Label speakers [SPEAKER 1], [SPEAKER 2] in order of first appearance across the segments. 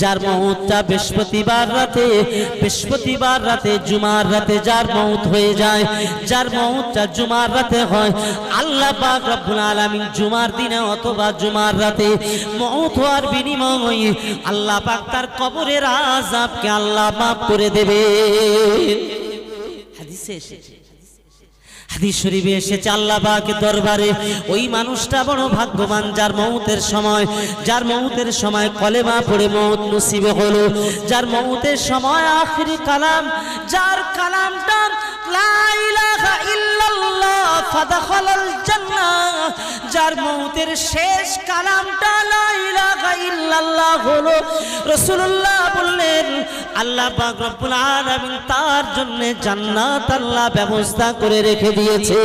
[SPEAKER 1] যার মৌতটা বৃহস্পতিবার রাতে বৃহস্পতিবার রাতে, জুমার রাতে যার মৌত হয়ে যায়, যার মৌতটা জুমার রাতে হয়। আল্লাহ পাক রব্বুল আলামিন জুমার দিনে অথবা জুমার রাতে মৌত হওয়ার বিনিময়ে আল্লাহ পাক তার কবরের আযাবকে আল্লাহ মাফ করে দেবে হাদিসে এসেছে। হাদিস শরীফে এসেছে আল্লাহ পাকের দরবারে। ওই মানুষটা বড় ভাগ্যবান, যার মৌতের সময়, যার মৌতের সময় কলেমা পড়ে মৌত নসিবে হলো। যার মৌতের সময় আখিরি কালাম, যার কালামটা যার মৌতের শেষ কালামটা লা ইলাহা ইল্লাল্লাহ হলো। রাসূলুল্লাহ বললেন আল্লাহ তার জন্য জান্নাত আল্লাহ ব্যবস্থা করে রেখে দিয়েছে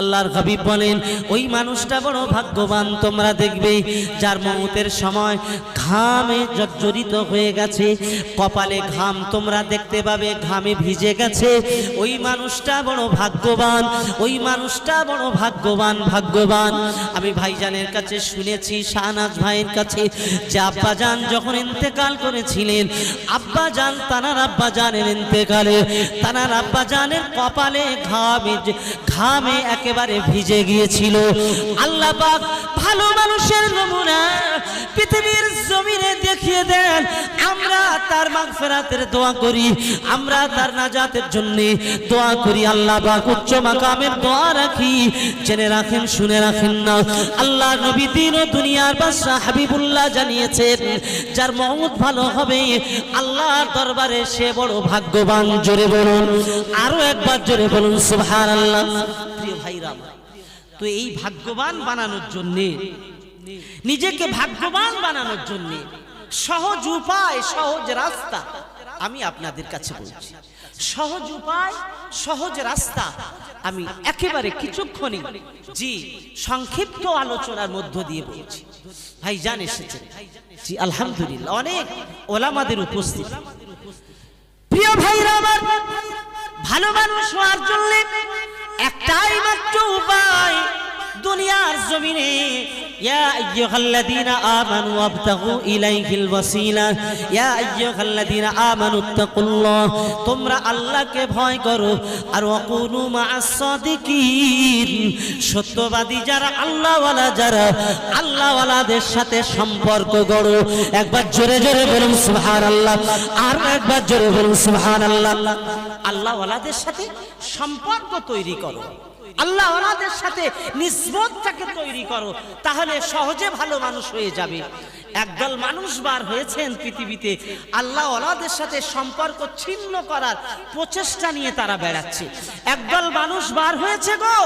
[SPEAKER 1] আল্লাহর হাবিব বলেন, ওই মানুষটা বড় ভাগ্যবান, তোমরা দেখবে যার মৌতের সময় ঘামে জর্জরিত হয়ে গেছে, কপালে ঘাম তোমরা দেখতে পাবে, ঘামে ভিজে গেছে। ওই মানুষটা বড় ভাগ্যবান, ওই মানুষটা বড় ভাগ্যবান ভাগ্যবান। আমি ভাইজানের কাছে শুনেছি, শাহনাজ ভাইয়ের কাছে, যে আব্বাজান যখন ইন্তেকাল করেছিলেন, আব্বাজান তানার আব্বাজানের ইন্তেকালে, তানার আব্বাজানের কপালে ঘামে ঘামে একেবারে ভিজে গিয়েছিল। আল্লাহ পাক ভালো মানুষের নমুনা পৃথিবীর জমিনে দেখিয়ে দেন। আমরা তার মাগফিরাতের দোয়া করি, আমরা তার নাজাতের জন্য দোয়া করি। আল্লাহ পাক উচ্চ মাকামের দোয়া রাখি, জেনে রাখেন, শুনে রাখেন না। আল্লাহ নবী দিন ও দুনিয়ার বাদশা হাবিবুল্লাহ জানিয়েছেন, যার মৌত ভালো হবে, আল্লাহর দরবারে সে বড় ভাগ্যবান। জোরে বলুন, আরও একবার জোরে বলুন, সুবহানাল্লাহ। প্রিয় তো এই ভাগ্যবান বানানোর জন্যে, নিজেকে ভাগ্যবান বানানোর জন্যে সহজ উপায়, সহজ রাস্তা আমি আপনাদের কাছে বলছি। সহজ উপায়, সহজ রাস্তা আমি একেবারে কিছুক্ষণই জি সংক্ষিপ্ত আলোচনার মধ্য দিয়ে বলছি। ভাই জান এসেছেন। জি, আলহামদুলিল্লাহ, অনেক ওলামাদের উপস্থিত। প্রিয় ভাইরা আমার, ভালো মানুষ হওয়ার জন্য একটাই মাত্র উপায়। দুনিয়ার জমিনে তোমরা আল্লাহকে ভয় করো, আর সত্যবাদী যারা আল্লাহওয়ালা, যারা আল্লাহওয়ালাদের সাথে সম্পর্ক গড়ো। একবার জোরে জোরে বলুন সুবহানাল্লাহ, আর একবার জোরে বলুন সুবহানাল্লাহ। আল্লাহওয়ালাদের সাথে সম্পর্ক তৈরি করো। আল্লাহ ওনাদের সাথে নিসবতটাকে তৈরি করো তাহলে সহজে ভালো মানুষ হয়ে যাবে। একদল মানুষ বার হয়েছেন পৃথিবীতে, আল্লাহ ওনাদের সাথে সম্পর্ক ছিন্ন করার প্রচেষ্টা নিয়ে তারা বেড়াচ্ছে। একদল মানুষ বার হয়েছে গো,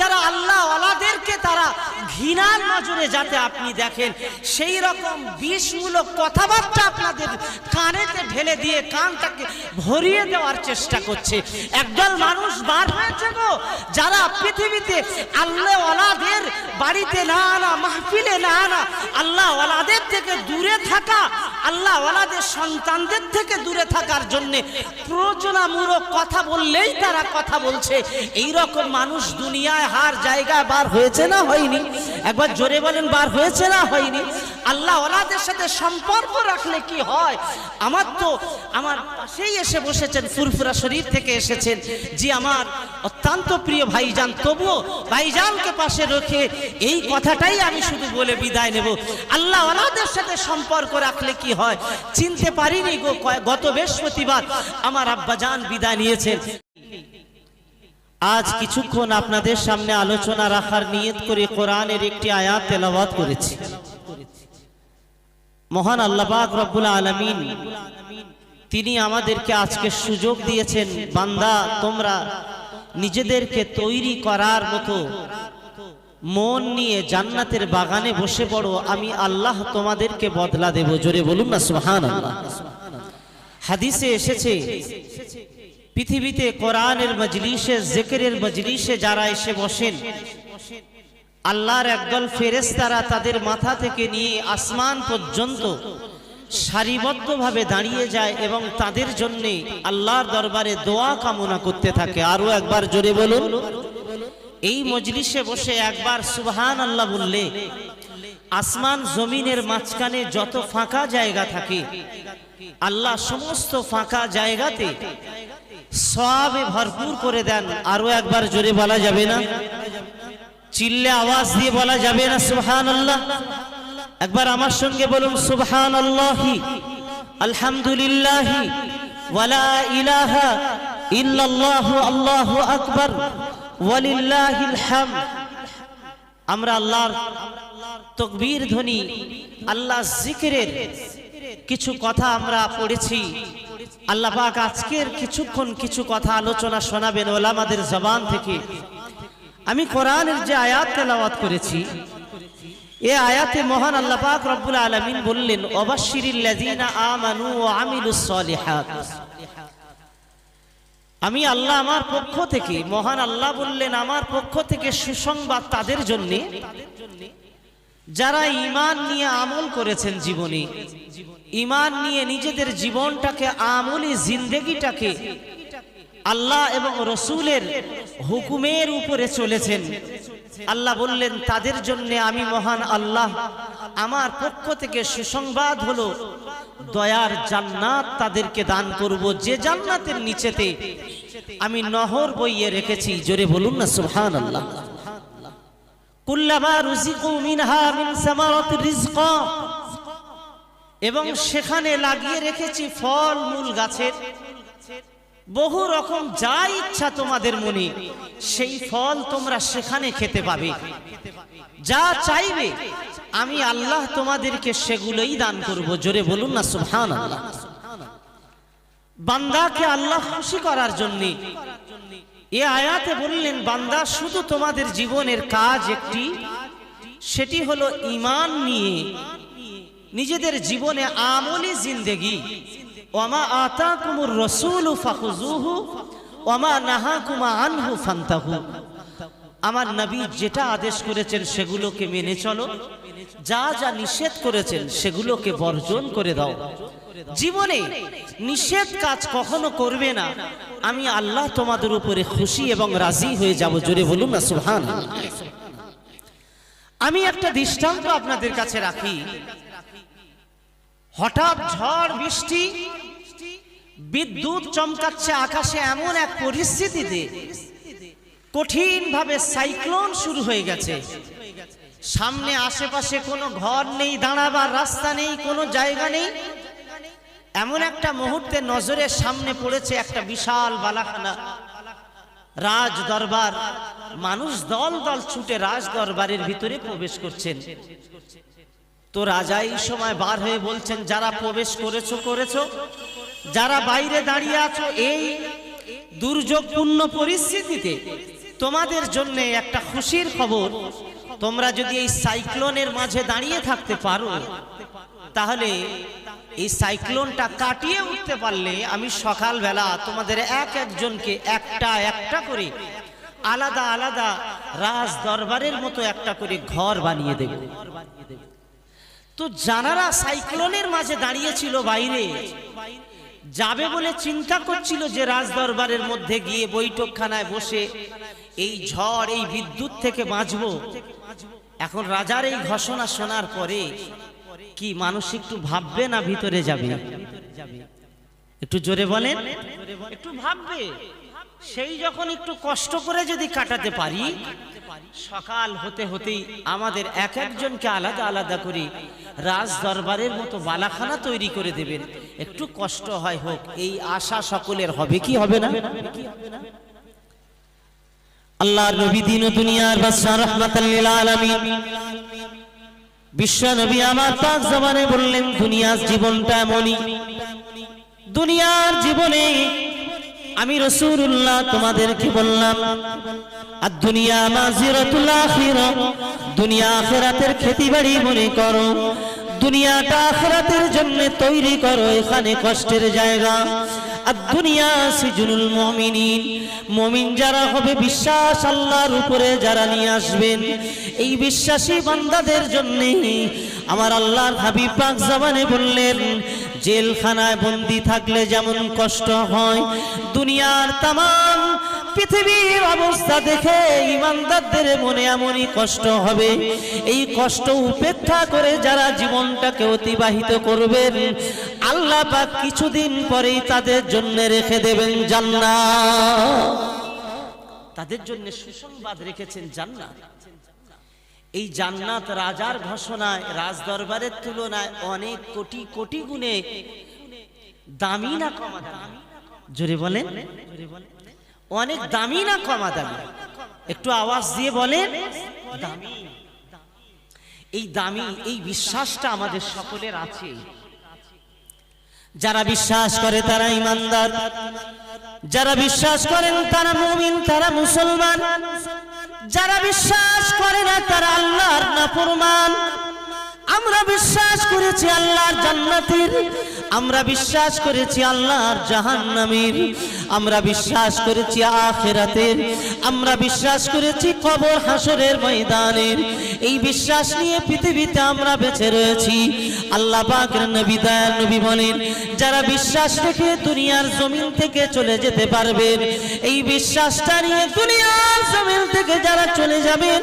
[SPEAKER 1] যারা আল্লাহ ওলাদেরকে তারা ঘৃণার নজরে যাতে আপনি দেখেন, সেই রকম বিষমূলক কথাবার্তা আপনাদের কানেতে ঢেলে দিয়ে কানটাকে ভরিয়ে দেওয়ার চেষ্টা করছে। একদল মানুষ বার হয়েছে গো, যারা পৃথিবীতে আল্লাহ ওলাদের বাড়িতে না আনা, মাহফিলে না আনা, আল্লাহ ওলাদের থেকে দূরে থাকা আল্লাহ ওলাদের সন্তানদের থেকে দূরে থাকার জন্য প্রয়োজনামূলক কথা বললেই তারা কথা বলছে। এই রকম মানুষ দুনিয়ায় হার জায়গায় বার হয়েছে না হয়নি? একবার জোরে বলেন, বার হয়েছে না হয়নি? আল্লাহ ওলাদের সাথে সম্পর্ক রাখলে কি হয়? আমার তো, আমার পাশেই এসে বসেছেন, ফুরফুরা শরীফ থেকে এসেছেন। যে আমার অত্যন্ত প্রিয় ভাইজান, তবুও ভাইজানকে পাশে রেখে এই কথাটাই আমি শুধু বলে বিদায় নেব। আল্লাহ ওলাদের সাথে সম্পর্ক রাখলে কি হয়। চিনতে পারিনি গত বৃহস্পতিবার আমার আব্বাজান বিদায় নিয়েছেন। আজ কিছুক্ষণ আপনাদের সামনে আলোচনা রাখার নিয়ত করে কোরআনের একটি আয়াত তেলাওয়াত করেছি। মহান আল্লাহ পাক রব্বুল আলামিন, তিনি আমাদেরকে আজকে সুযোগ দিয়েছেন, বান্দা, তোমরা নিজেদেরকে তৈরি করার মতো মন নিয়ে জান্নাতের বাগানে বসে পড়ো, আমি আল্লাহ তোমাদেরকে বদলা দেব। জোরে বলুন না, সুবহানাল্লাহ। হাদিসে এসেছে, পৃথিবীতে কোরআনের মজলিসে, জেকেরের মজলিসে যারা এসে বসেন, আল্লাহর একদল ফেরেশতারা তাদের মাথা থেকে নিয়ে আসমান পর্যন্ত সারিবদ্ধভাবে দাঁড়িয়ে যায় এবং তাদের জন্য আল্লাহর দরবারে দোয়া কামনা করতে থাকে। আরও একবার জোরে বলুন। এই মজলিসে বসে একবার সুবহান আল্লাহ বললে, আসমান জমিনের মাঝখানে যত ফাঁকা জায়গা থাকে, আল্লাহ সমস্ত ফাঁকা জায়গাতে সবে ভরপুর করে দেন। আরও একবার জোরে বলা যাবে না? চিল্লে আওয়াজ দিয়ে বলা যাবে না সুবহান আল্লাহ একবার আমার সঙ্গে বলুন সুবহান আল্লাহি আলহামদুলিল্লাহি, ওয়ালা ইলাহা ইল্লাল্লাহু, আল্লাহু আকবার। আমরা আল্লাহর তকবীর ধ্বনি, আল্লাহ জিকিরের কিছু কথা আমরা পড়েছি। আল্লাহ পাক আজকের কিছুক্ষণ কিছু কথা আলোচনা শোনাবেন ওলামাদের জবান থেকে। আমি কোরআনের যে আয়াত তেলাওয়াত করেছি, এ আয়াতে মহান আল্লাহ পাক রব্বুল আলামিন বললেন, অবাশশিরিল্লাযিনা আমানু ওয়া আমিলুস সলিহাত। আমি আল্লাহ আমার পক্ষ থেকে, মহান আল্লাহ বললেন আমার পক্ষ থেকে সুসংবাদ তাদের জন্য, যারা ইমান নিয়ে আমল করেছেন জীবনে ইমান নিয়ে নিজেদের জীবনটাকে আমলি জিন্দেগিটাকে আল্লাহ এবং রসুলের হুকুমের উপরে চলেছেন। আল্লাহ বললেন, তাদের জন্য আমি মহান আল্লাহ। আমার পক্ষ থেকে সুসংবাদ হলো, দয়ার জান্নাত তাদেরকে দান করব যে জান্নাতের নিচেতে। আমি নহর বইয়ে রেখেছি, জোরে বলুন না সুবহান আল্লাহ এবং সেখানে লাগিয়ে রেখেছি ফল মূল গাছের। বহু রকম যা ইচ্ছা তোমাদের মনে, সেই ফল তোমরা সেখানে খেতে পাবে। যা চাইবে, আমি আল্লাহ তোমাদেরকে সেগুলোই দান করব। জোরে বলুন না সুবহান আল্লাহ বান্দাকে আল্লাহ খুশি করার জন্য, এ আয়াতে বললেন, বান্দা, শুধু তোমাদের জীবনের কাজ একটি, সেটি হলো ইমান নিয়ে, নিজেদের জীবনে আমলি জিন্দেগি। ওমা আতাকুমুর রসুল ফাখুজুহু ওমা নাহাকুমা আনহু ফান্তাহু। আমার নবী যেটা আদেশ করেছেন সেগুলোকে মেনে চলো। যা যা নিষেধ করেছেন সেগুলোকে বর্জন করে দাও। জীবনে নিষেধ কাজ কখনো করবে না। আমি আল্লাহ তোমাদের উপরে খুশি এবং রাজি হয়ে যাব। জোরে বলুন না সুহান আমি একটা দৃষ্টান্ত আপনাদের কাছে রাখি। হঠাৎ ঝড়, বৃষ্টি, বিদ্যুৎ চমকাচ্ছে আকাশে এমন এক পরিস্থিতিতে কঠিন ভাবে সাইক্লোন শুরু হয়ে গেছে। সামনে আশেপাশে কোনো ঘর নেই, দাঁড়াবার রাস্তা নেই, কোনো জায়গা নেই। এমন একটা মুহূর্তে নজরের সামনে পড়েছে একটা বিশাল বালাখানা। রাজ দরবার মানুষ দল দল ছুটে রাজ দরবারের ভিতরে প্রবেশ করছেন। তো রাজা এই সময় বার হয়ে বলছেন, যারা প্রবেশ করেছ করেছ। যারা বাইরে দাঁড়িয়ে আছো, এই দুর্যোগপূর্ণ পরিস্থিতিতে তোমাদের জন্য একটা খুশির খবর, তোমরা যদি এই সাইক্লোনের মাঝে দাঁড়িয়ে থাকতে পারো, তাহলে এই সাইক্লোনটা কাটিয়ে উঠতে পারলে আমি সকালবেলা তোমাদের এক একজনকে একটা একটা করে আলাদা আলাদা রাজ দরবারের মতো একটা করে ঘর বানিয়ে দেব। তো জানারা সাইক্লোনের মাঝে দাঁড়িয়েছিল বাইরে। যাবে বলে চিন্তা করছিল যে রাজ দরবারের মধ্যে গিয়ে বৈঠকখানায় বসে এই ঝড়, এই বিদ্যুৎ থেকে বাঁচব। এখন রাজার এই ঘোষণা শোনার পরে কি মানুষ একটু ভাববে না ভিতরে যাবে? একটু জোরে বলেন। একটু ভাববে। সেই যখন একটু কষ্ট করে যদি কাটাতে পারি, সকাল হতে হতেই আমাদের এক একজনকে আলাদা আলাদা করে রাজ দরবারের মতো বালাখানা তৈরি করে দেবেন। একটু কষ্ট হয় হোক, এই আশা সকলের হবে কি হবে না? আল্লাহর নবী দিন দুনিয়ার বাদশা রাহমাতাল লিল আলামিন। বিশ্ব নবী আমার পাক জবানে বললেন, দুনিয়ার জীবনটা এমনই। দুনিয়ার জীবনে আমি রসুল্লাহ তোমাদেরকে বললাম, আর দুনিয়া মাজিরাতুল আখিরা, দুনিয়া আখিরাতের খেতিবাড়ি মনে করো। দুনিয়াটা আখিরাতের জন্য তৈরি করো, এখানে কষ্টের জায়গা। আর দুনিয়া সিজুনুল মুমিনিন, মুমিন যারা হবে বিশ্বাস আল্লাহর উপরে যারা নিয়ে আসবেন। এই বিশ্বাসী বান্দাদের জন্য আমার আল্লাহর হাবিব পাক জামানে বললেন, জেলখানায় বন্দি থাকলে যেমন কষ্ট হয়, দুনিয়ার তাম পৃথিবীর অবস্থা দেখে ইমানদারদের মনে এমনই কষ্ট হবে। এই কষ্ট উপেক্ষা করে যারা জীবনটাকে অতিবাহিত করবেন, আল্লাহ পাক কিছুদিন পরেই তাদের জন্য রেখে দেবেন জান্নাত। তাদের জন্য সুসংবাদ রেখেছেন জান্নাত। এই জান্নাত রাজার ঘোষণায় রাজ দরবারের তুলনায় অনেক কোটি কোটি গুণে দামি না কমা দামি? জোরে বলেন। অনেক দামি না কমা দামি? একটু আওয়াজ দিয়ে বলেন। এই দামি, এই বিশ্বাসটা আমাদের সকলের আছে। যারা বিশ্বাস করে তারা ইমানদার। যারা বিশ্বাস করেন তারা মুমিন, তারা মুসলমান। যারা বিশ্বাস করে না তারা আল্লাহর নাফরমান আমরা বিশ্বাস করেছি আল্লাহর জান্নাতের। আমরা বিশ্বাস করেছি আল্লাহর জাহান্নামের। আমরা বিশ্বাস করেছি আখেরাতের। আমরা বিশ্বাস করেছি কবর হাসরের ময়দানের। এই বিশ্বাস নিয়ে পৃথিবীতে আমরা বেঁচে রয়েছি। আল্লাহ পাকের নবী দয়াল নবী বলেন, যারা বিশ্বাস রেখে দুনিয়ার জমিন থেকে চলে যেতে পারবেন এই বিশ্বাসটা নিয়ে দুনিয়ার জমিন থেকে যারা চলে যাবেন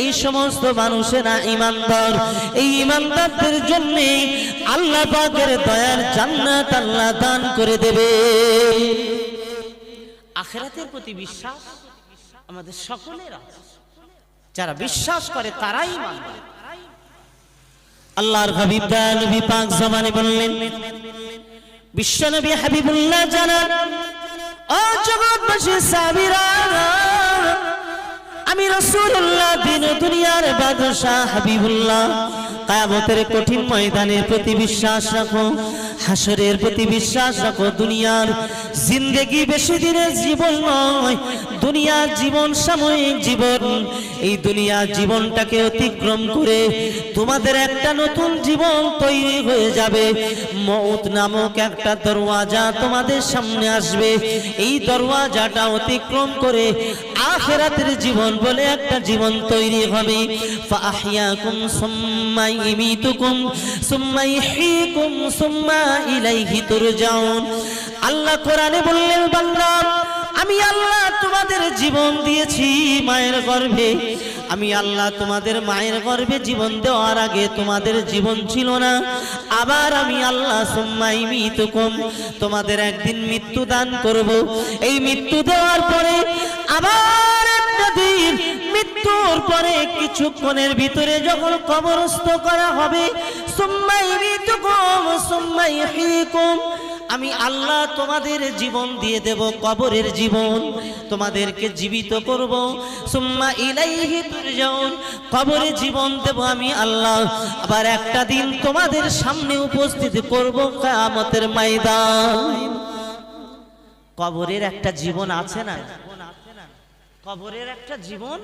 [SPEAKER 1] এই সমস্ত মানুষেরা ইমানদার এই ইমানদারদের জন্য আল্লাহ পাকের দয়ার জান্নাত আল্লাহ দান করে দেবে। আখেরাতের প্রতি বিশ্বাস আমাদের সকলের যারা বিশ্বাস করে তারাই আল্লাহর হাবিব নবী পাক জমানে বললেন বিশ্বনবী হাবিবুল্লাহ জানান, ও জগৎবাসী সাবিরা আমি রাসূলুল্লাহ দিন দুনিয়ার বাদশাহ হাবিবুল্লাহ কায়ামতের কঠিন ময়দানের প্রতি বিশ্বাস রাখো, হাসরের প্রতি বিশ্বাস রাখো, দুনিয়ার জিন্দেগি বেশি দিনের জীবন নয়, দুনিয়ার জীবন সাময়িক জীবন। এই দুনিয়ার জীবনটাকে অতিক্রম করে তোমাদের একটা নতুন জীবন তৈরি হয়ে যাবে। মৌত নামক একটা দরওয়াজা তোমাদের সামনে আসবে। এই দরওয়াজাটা অতিক্রম করে আখেরাতের জীবন বলে একটা জীবন তৈরি হবে। ফাহিয়াকুম সুম্মা ইমিতুকুম সুম্মা ইহয়িকুম সুম্মা ইলাইহি তুরজাউন। আল্লাহ কোরআনে বললেন, বান্দা, আমি আল্লাহ তোমাদের জীবন দিয়েছি মায়ের গর্ভে। আমি আল্লাহ তোমাদের মায়ের গর্ভে জীবন দেওয়ার আগে তোমাদের জীবন ছিল না। আবার আমি আল্লাহ সুম্মাই মিতুকুম তোমাদের একদিন মৃত্যু দান করব। এই মৃত্যু দেওয়ার পরে আবার একটা দিন মৃত্যুর পরে কিছুক্ষণের ভিতরে যখন কবরস্থ করা হবে, সুম্মাই মিতুকুম, সুম্মাই হিকুম আমি আল্লাহ তোমাদের জীবন দিয়ে দেব, কবরের জীবন তোমাদেরকে জীবিত করব। সুম্মা ইলাইহি তুরজাউন, কবরে জীবন দেব আমি আল্লাহ। আবার একটা দিন তোমাদের সামনে উপস্থিত করব কিয়ামতের ময়দান। কবরের একটা জীবন আছে না? কবরের একটা জীবন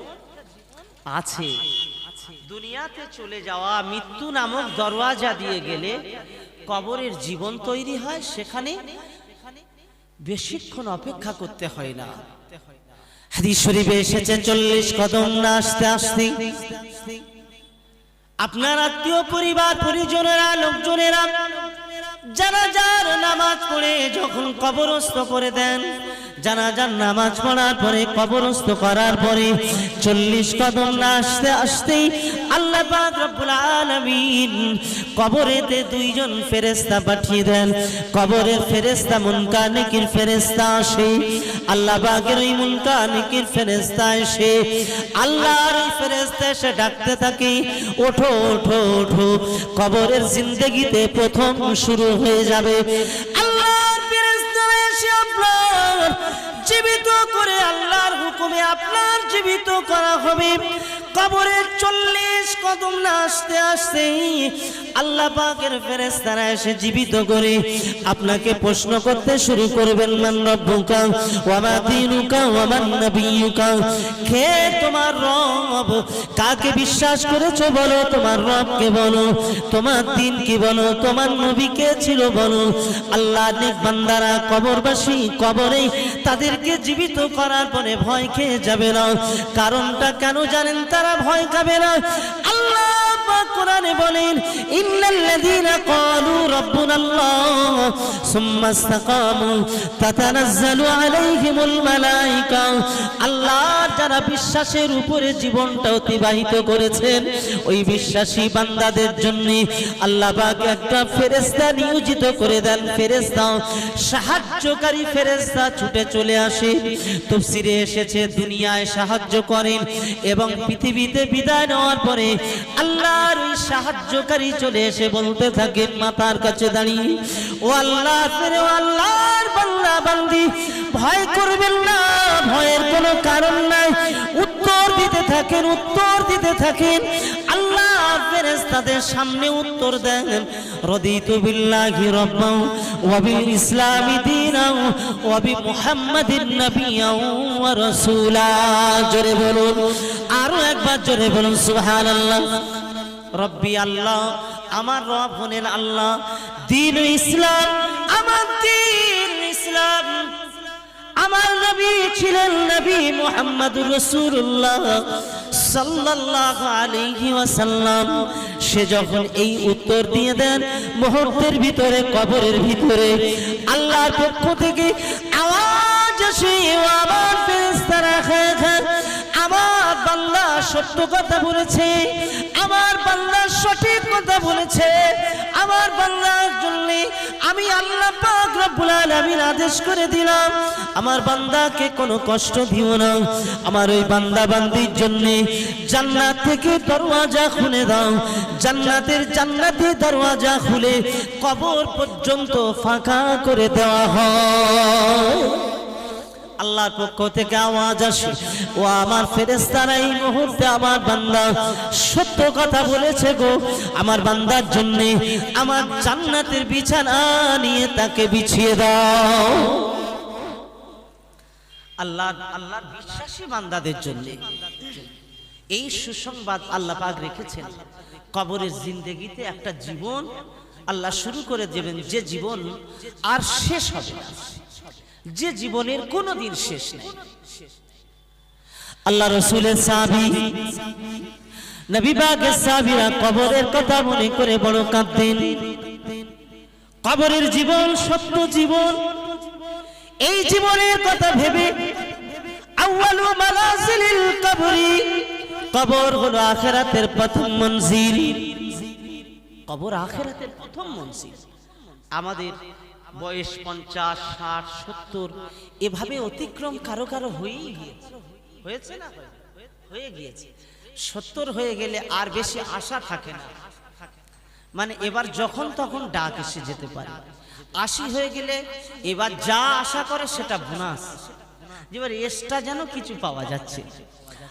[SPEAKER 1] আছে। দুনিয়াতে চলে যাওয়া মৃত্যু নামক দরওয়াজা দিয়ে গেলে কবরের জীবন তৈরি হয়, সেখানে বেশিক্ষণ অপেক্ষা করতে হয় না। হাদিস শরীফে এসেছে, চল্লিশ কদম না আসতে আসতে। আপনার আত্মীয় পরিবার, পরিজনেরা, লোকজনেরা জানাজার নামাজ পড়ে, যখন কবরস্থ করে দেন জানাজার নামাজ পড়ার পরে, কবরস্থ করার পরে, চল্লিশ কদম না আসতে আসতেই আল্লাহ পাক কবরেতে দুইজন ফেরেশতা পাঠিয়ে দেন। কবরের ফেরেশতা মুনকা নেকির ফেরেশতা আসে, আল্লাহ পাকের ওই মুনকার নেকির ফেরেশতা এসে, আল্লাহর ওই ফেরেশতা এসে ডাকতে থাকে, ওঠো ওঠো ওঠো, কবরের জিন্দগিতে প্রথম শুরু হয়ে যাবে। আল্লাহর ফেরেশতা এসে আপনার জীবিত করে আল্লাহর হুকুমে আপনার জীবিত করা হবে। কবরের চল্লিশ কদম না আসতে আসতে আল্লাহ পাকের ফেরেস্তারা এসে জীবিত করে আপনাকে প্রশ্ন করতে শুরু করবেন, মান রব্বুকা ওয়া মা দীনুকা ওয়া মান কে তোমার রব? কাকে বিশ্বাস করেছ বলো? তোমার রবকে বলো। তোমার দিন কি বলো? তোমার নবী কে ছিল বলো। আল্লাহ নেক বান্দারা কবরবাসী কবরে তাদেরকে জীবিত করার পরে ভয় খেয়ে যাবে না। কারণটা কেন জানেন তারা ভয় খাবে না। আল্লাহ কোরআনে বলেন, ইন্নাল্লাযীনা ক্বালু রাব্বুনাল্লাহ সুম্মা ইসতাকামু আলাইহিমুল মালায়েকা আল্লাহ যারা বিশ্বাসের উপরে জীবনটা অতিবাহিত করেছেন, ওই বিশ্বাসী বান্দাদের জন্য আল্লাহ পাক একটা ফেরেশতা নিয়োজিত করে দেন। ফেরেশতা, সাহায্যকারী ফেরেশতা ছুটে চলে আসে তফসিরে এসেছে, দুনিয়ায় সাহায্য করেন এবং পৃথিবীতে বিদায় নেওয়ার পরে আল্লাহর ওই সাহায্যকারী চলে এসে বলতে থাকেন মাতার কাছে দাঁড়িয়ে। ও আল্লাহ ও আল্লাহর বান্দা বান্দি, ভয় করবেন না, ভয়ের কোনো কারণ নাই। থাকেন, উত্তর দিতে থাকেন। আল্লাহ ফেরেশতাদের সামনে উত্তর দেন, রদিতু বিল্লাহি রাব্বাও ওয়া বিল ইসলামি দীনাও ওয়া বি মুহাম্মাদিন নাবিয়্যাও ওয়া রাসূলা। জোরে বলুন, আরও একবার জোরে বলুন, সুবহানাল্লাহ। রব্বি আল্লাহ, আমার রব হলেন আল্লাহ। দিন ইসলাম, আমার দিন ইসলাম। আমার নবী ছিলেন নবী মোহাম্মদ রসুল্লাহ সে যখন এই উত্তর দিয়ে দেন, মুহূর্তের ভিতরে, কবরের ভিতরে, আল্লাহর পক্ষ থেকে আওয়াজ আসে আবার খায় আমার বান্দা সত্য কথা বলেছে, আমার বান্দা সঠিক কথা বলেছে, আমার বান্দার জন্য আমি আল্লাহ পাক রব্বুল আদেশ করে দিলাম, আমার বান্দাকে কোনো কষ্ট দিও না, আমার ওই বান্দা বান্দির জন্য জান্নাত থেকে দরওয়াজা খুলে দাও, জান্নাতের জান্নাতি দরওয়াজা খুলে কবর পর্যন্ত ফাঁকা করে দেওয়া হয়। আল্লাহর পক্ষ থেকে আওয়াজ আসে। ও আমার ফেরেস্তারা এই মুহূর্তে আমার বান্দা সত্য কথা বলেছে গো। আমার বান্দার জন্য আমার জান্নাতের বিছানা নিয়ে তাকে বিছিয়ে দাও। আল্লাহ আল্লাহর বিশ্বাসী বান্দাদের জন্য। এই সুসংবাদ আল্লাহ পাক রেখেছেন। কবরের জিন্দেগিতে একটা জীবন আল্লাহ শুরু করে দেবেন। যে জীবন আর শেষ হবে না। যে জীবনের কোনো দিন শেষ নেই। আল্লাহ রসুলের সাবি নবী বাগের সাবিরা কবরের কথা মনে করে বড় কাঁদতেন। কবরের জীবন সত্য জীবন। এই জীবনের কথা ভেবে আউয়ালু মানাজিলিল কবরি কবর হলো আখেরাতের প্রথম মঞ্জিল। কবর আখেরাতের প্রথম মঞ্জিল। আমাদের বয়স পঞ্চাশ, ষাট, সত্তর, এভাবে অতিক্রম কারও কারও হয়েই গিয়েছে। হয়েছে না? হয়ে গিয়েছে। সত্তর হয়ে গেলে আর বেশি আশা থাকে না। মানে এবার যখন তখন ডাক এসে যেতে পারে। আশি হয়ে গেলে এবার যা আশা করে সেটা বোনাস। এবার এক্সট্রা যেন কিছু পাওয়া যাচ্ছে।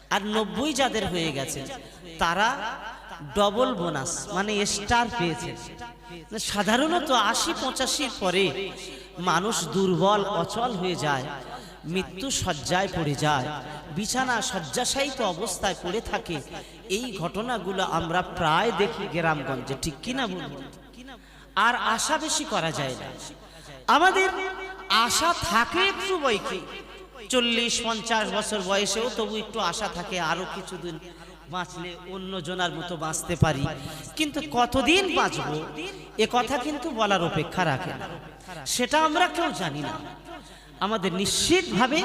[SPEAKER 1] আর নব্বই যাদের হয়ে গেছে, তারা ডবল বোনাস মানে স্টার পেয়েছে। সাধারণত আশি পঁচাশির পরে মানুষ দুর্বল, অচল হয়ে যায়, মৃত্যু শয্যায় পড়ে যায়, বিছানা শয্যাশায়িত অবস্থায় পড়ে থাকে। এই ঘটনাগুলো আমরা প্রায় দেখি গ্রামগঞ্জে, ঠিক কিনা বলব আর আশা বেশি করা যায় না। আমাদের আশা থাকে একটু বইকে চল্লিশ, পঞ্চাশ বছর বয়সেও তবু একটু আশা থাকে, আরও কিছুদিন বাঁচলে অন্য জনার মতো বাঁচতে পারি। কিন্তু কতদিন বাঁচবো? এ কথা কিন্তু বলার অপেক্ষা রাখে সেটা আমরা কেউ জানি না। আমাদের নিশ্চিতভাবে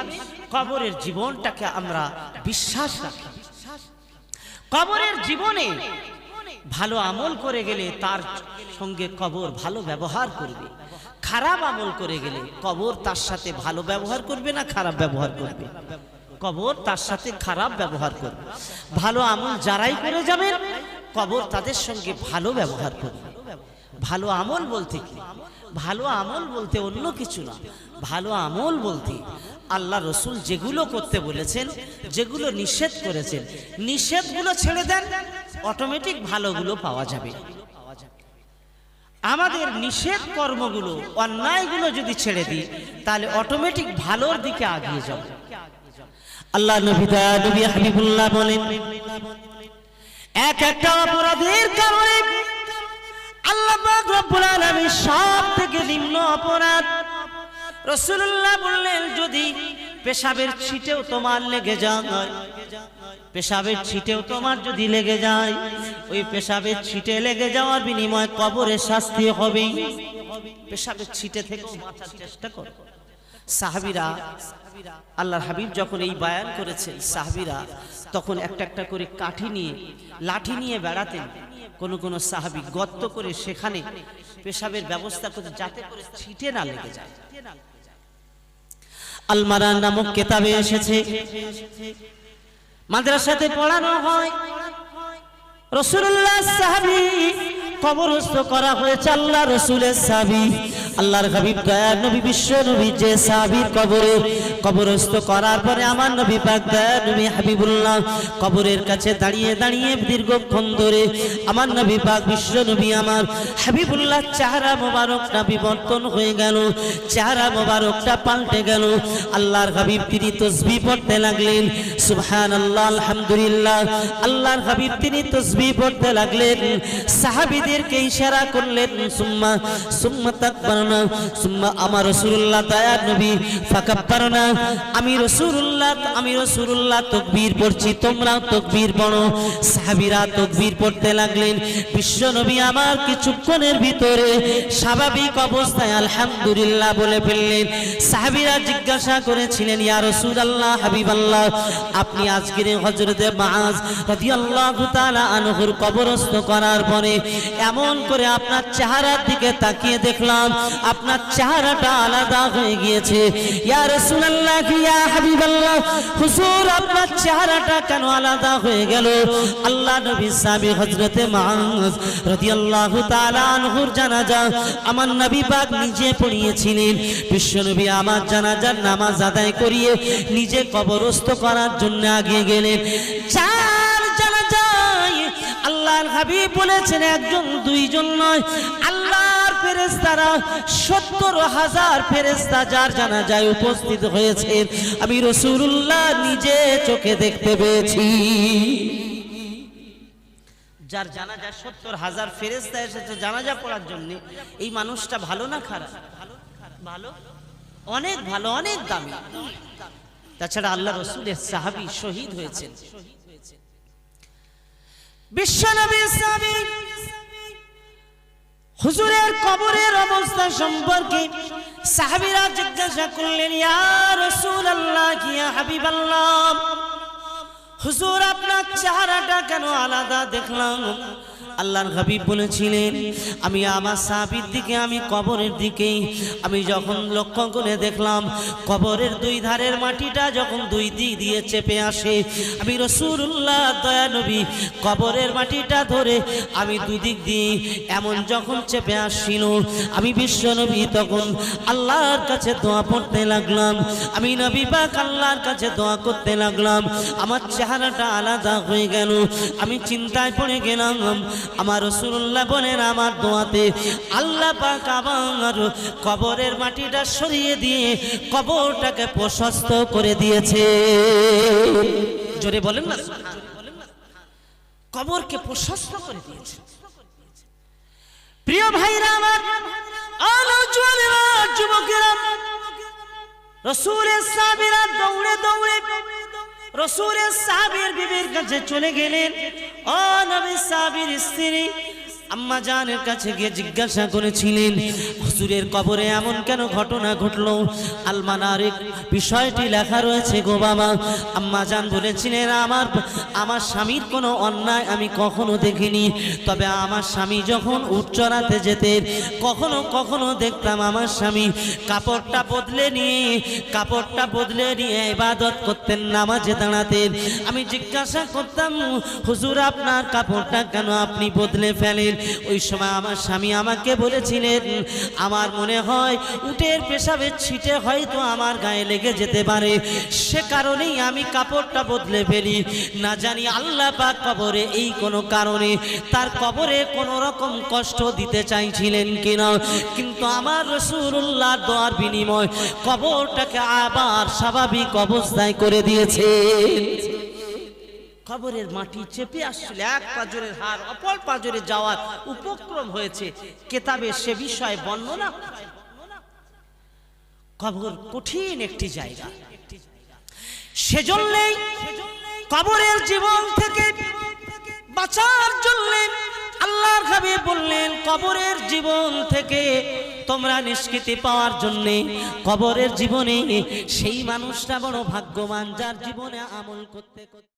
[SPEAKER 1] কবরের জীবনটাকে আমরা বিশ্বাস রাখি। কবরের জীবনে ভালো আমল করে গেলে তার সঙ্গে কবর ভালো ব্যবহার করবে। খারাপ আমল করে গেলে কবর তার সাথে ভালো ব্যবহার করবে না খারাপ ব্যবহার করবে? কবর তার সাথে খারাপ ব্যবহার করবে। ভালো আমল যারাই করে যাবেন কবর তাদের সঙ্গে ভালো ব্যবহার করবে। ভালো আমল বলতে কি? ভালো আমল বলতে অন্য কিছু না। ভালো আমল বলতে আল্লাহ রসুল যেগুলো করতে বলেছেন, যেগুলো নিষেধ করেছেন, নিষেধগুলো ছেড়ে দেন অটোমেটিক ভালোগুলো পাওয়া যাবে। আমাদের নিষেধ কর্মগুলো, অন্যায়গুলো যদি ছেড়ে দিই, তাহলে অটোমেটিক ভালোর দিকে আগিয়ে যাব। আল্লাহ নবী নবী হাবিবুল্লাহ বলেন, এক একটা অপরাধের কারণে আল্লাহ পাক রব্বুল সব থেকে নিম্ন অপরাধ। রাসূলুল্লাহ বললেন, যদি পেশাবের ছিটেও তোমার লেগে যায়, পেশাবের ছিটেও তোমার যদি লেগে যায়, ওই পেশাবের ছিটে লেগে যাওয়ার বিনিময়ে কবরে শাস্তি হবে। পেশাবের ছিটে থেকে চেষ্টা করো। সাহাবিরা, আল্লাহর হাবিব যখন এই বায়ান করেছেন, সাহাবিরা তখন একটা একটা করে কাঠি নিয়ে, লাঠি নিয়ে বেড়াতেন। কোন কোন সাহাবি গর্ত করে সেখানে পেশাবের ব্যবস্থা করে যাতে করে ছিটে না লেগে যায়। আলমারা নামক কেতাবে এসেছে, মাদ্রাসাতে পড়ানো হয়। রসুল্লাহ সাহাবি কবরস্থ করা হয়েছে আল্লাহ রসুলের সাহাবি। আল্লাহর হাবিব দয়ার নবী বিশ্ব, নবী যে সাহাবির কবরে। কবরস্থ করার পরে আমার নবী পাক দয়ার নবী হাবিবুল্লাহ কবরের কাছে দাঁড়িয়ে দাঁড়িয়ে দীর্ঘক্ষণ ধরে আমার নবী পাক বিশ্ব, নবী আমার হাবিবুল্লাহ চেহারা মোবারকটা বিবর্তন হয়ে গেল, চেহারা মোবারকটা পাল্টে গেল। আল্লাহর হাবিব তিনি তসবি পড়তে লাগলেন সুবহান আল্লাহ আলহামদুলিল্লাহ। আল্লাহর হাবিব তিনি তসবি পড়তে লাগলেন, সাহাবিদেরকে ইশারা করলেন, সুম্মা সুম্মা তাকবারনা সুম্মা আমার দয়ার নবী আমি আমি পড়ছি পড়তে লাগলেন। বিশ্ব নবী আমার কিছুক্ষণের ভিতরে স্বাভাবিক অবস্থায় আলহামদুলিল্লাহ বলে ফেললেন। সাহাবীরা জিজ্ঞাসা করেছিলেন, ইয়া রাসূলুল্লাহ, হাবিবাল্লাহ, আপনি আজকের হযরতে মাআজ আনহুর কবরস্থ করার পরে এমন করে আপনার চেহারার দিকে তাকিয়ে দেখলাম আপনার চেহারাটা আলাদা হয়ে গিয়েছে। আপনার চেহারাটা কেন আলাদা হয়ে গেল? আল্লাহ নবী জানাজা আমার নবী নিজে পড়িয়েছিলেন। বিশ্বনবী আমার জানাজার নামাজ আদায় করিয়ে নিজে কবরস্থ করার জন্য আগিয়ে গেলেন। চার জানাজায় আল্লাহর হাবিব বলেছেন, একজন, দুইজন নয়। আল্লাহর ফেরেশতারা, সত্তর হাজার ফেরেশতা যার জানাজায় উপস্থিত হয়েছে। আমি রসুল্লাহ নিজে চোখে দেখতে পেয়েছি। যার জানাজা সত্তর হাজার ফেরেস্তা এসেছে জানাজা পড়ার জন্য, এই মানুষটা ভালো না খারাপ? ভালো? অনেক ভালো, অনেক দামি। তাছাড়া আল্লাহ রসুলের সাহাবি শহীদ হয়েছেন। বিশ্বনবী সাহাবী হুজুরের কবরের অবস্থা সম্পর্কে সাহাবিরা জিজ্ঞাসা করলেন হুজুর আপনার চেহারাটা কেন আলাদা দেখলাম? আল্লাহর হাবিব বলেছিলেন, আমি আমার সাহাবির দিকে, আমি কবরের দিকে। আমি যখন লক্ষ্য করে দেখলাম, কবরের দুই ধারের মাটিটা যখন দুই দিক দিয়ে চেপে আসে, আমি রসুল্লাহ দয়া নবী, কবরের মাটিটা ধরে আমি দুদিক দিয়ে এমন যখন চেপে আসছিল, আমি বিশ্বনবী তখন আল্লাহর কাছে দোয়া পড়তে লাগলাম। আমি নবী পাক আল্লাহর কাছে দোয়া করতে লাগলাম। আমার চেহারাটা আলাদা হয়ে গেল। আমি চিন্তায় পড়ে গেলাম আমার রসুল্লাহ বলেন, আমার দোয়াতে আল্লাহ পাক আমার কবরের মাটিটা সরিয়ে দিয়ে কবরটাকে প্রশস্ত করে দিয়েছে। জোরে বলেন না কবরকে প্রশস্ত করে দিয়েছে। প্রিয় ভাইরা আমার যুবকেরা। দৌড়ে দৌড়ে রসুলের সাবির বিবির কাছে চলে গেলেন। অনবী সাবির স্ত্রী আম্মা জানের কাছে গিয়ে জিজ্ঞাসা করেছিলেন, হুজুরের কবরে এমন কেন ঘটনা ঘটলো? আলমানার বিষয়টি লেখা রয়েছে, গো বাবা, আম্মা জান বলেছিলেন, আমার আমার স্বামীর কোনো অন্যায় আমি কখনো দেখিনি। তবে আমার স্বামী যখন উচ্চরাতে যেতেন কখনো কখনো দেখতাম আমার স্বামী কাপড়টা বদলে নিয়ে, কাপড়টা বদলে নিয়ে ইবাদত করতেন, নামাজে দাঁড়াতেন। আমি জিজ্ঞাসা করতাম, হুজুর, আপনার কাপড়টা কেন আপনি বদলে ফেলেন? ওই সময় আমার স্বামী আমাকে বলেছিলেন, আমার মনে হয় উটের পেশাবের ছিটে হয়তো আমার গায়ে লেগে যেতে পারে। সে কারণেই আমি কাপড়টা বদলে ফেলি। না জানি আল্লাহ পাক কবরে এই কোনো কারণে তার কবরে কোনো রকম কষ্ট দিতে চাইছিলেন কিনা। কিন্তু আমার রসুল্লাহ দোয়ার বিনিময় কবরটাকে আবার স্বাভাবিক অবস্থায় করে দিয়েছে কবরের মাটি চেপে আসছিল এক পাজরের হার অপর পাজরে যাওয়ার উপক্রম হয়েছে। কেতাবে সে বিষয়ে বর্ণনা কবর কঠিন একটি জায়গা। সেজন্যই কবরের জীবন থেকে বাঁচার জন্য আল্লাহর ভাবে বললেন, কবরের জীবন থেকে তোমরা নিষ্কৃতি পাওয়ার জন্য কবরের জীবনে সেই মানুষটা বড় ভাগ্যবান, যার জীবনে আমল করতে করতে